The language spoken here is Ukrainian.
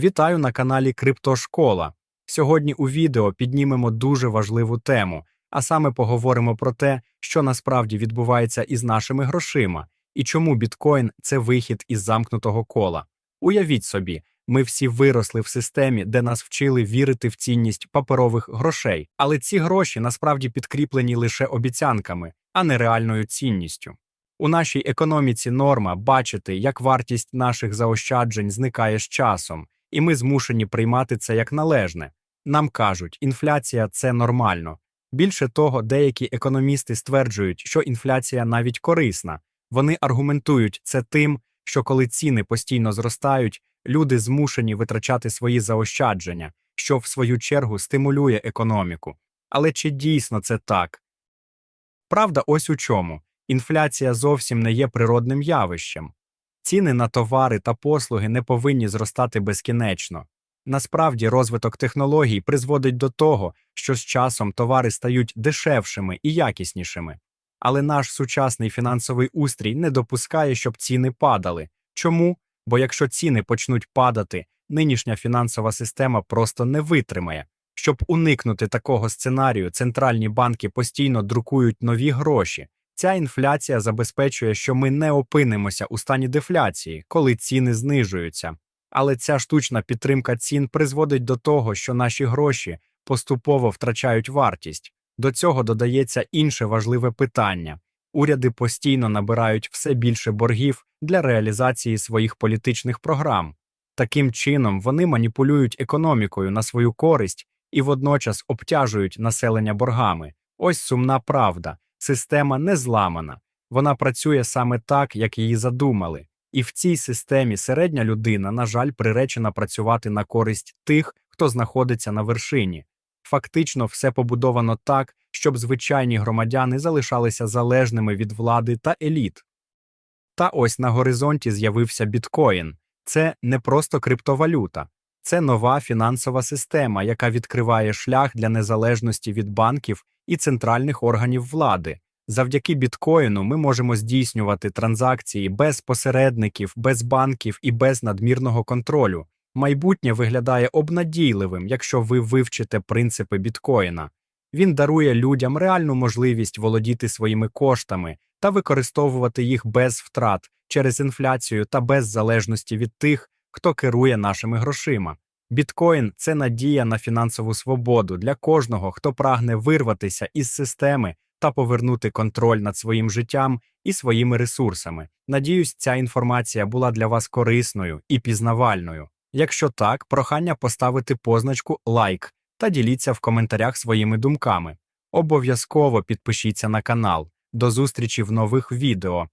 Вітаю на каналі Криптошкола. Сьогодні у відео піднімемо дуже важливу тему, а саме поговоримо про те, що насправді відбувається із нашими грошима і чому біткоін це вихід із замкнутого кола. Уявіть собі, ми всі виросли в системі, де нас вчили вірити в цінність паперових грошей, але ці гроші насправді підкріплені лише обіцянками, а не реальною цінністю. У нашій економіці норма бачити, як вартість наших заощаджень зникає з часом, і ми змушені приймати це як належне. Нам кажуть, інфляція це нормально. Більше того, деякі економісти стверджують, що інфляція навіть корисна. Вони аргументують це тим, що коли ціни постійно зростають, люди змушені витрачати свої заощадження, що в свою чергу стимулює економіку. Але чи дійсно це так? Правда, ось у чому інфляція зовсім не є природним явищем. Ціни на товари та послуги не повинні зростати безкінечно. Насправді, розвиток технологій призводить до того, що з часом товари стають дешевшими і якіснішими. Але наш сучасний фінансовий устрій не допускає, щоб ціни падали. Чому? Бо якщо ціни почнуть падати, нинішня фінансова система просто не витримає. Щоб уникнути такого сценарію, центральні банки постійно друкують нові гроші. Ця інфляція забезпечує, що ми не опинимося у стані дефляції, коли ціни знижуються. Але ця штучна підтримка цін призводить до того, що наші гроші поступово втрачають вартість. До цього додається інше важливе питання: уряди постійно набирають все більше боргів для реалізації своїх політичних програм. Таким чином, вони маніпулюють економікою на свою користь і водночас обтяжують населення боргами. Ось сумна правда. Система не зламана, вона працює саме так, як її задумали. І в цій системі середня людина, на жаль, приречена працювати на користь тих, хто знаходиться на вершині. Фактично, все побудовано так, щоб звичайні громадяни залишалися залежними від влади та еліт. Та ось на горизонті з'явився біткоін це не просто криптовалюта, це нова фінансова система, яка відкриває шлях для незалежності від банків і центральних органів влади. Завдяки біткоїну ми можемо здійснювати транзакції без посередників, без банків і без надмірного контролю. Майбутнє виглядає обнадійливим, якщо ви вивчите принципи біткоїна. Він дарує людям реальну можливість володіти своїми коштами та використовувати їх без втрат через інфляцію та без залежності від тих, хто керує нашими грошима. Біткоін це надія на фінансову свободу для кожного, хто прагне вирватися із системи та повернути контроль над своїм життям і своїми ресурсами. Надіюсь, ця інформація була для вас корисною і пізнавальною. Якщо так, прохання поставити позначку лайк та діліться в коментарях своїми думками. Обов'язково підпишіться на канал. До зустрічі в нових відео.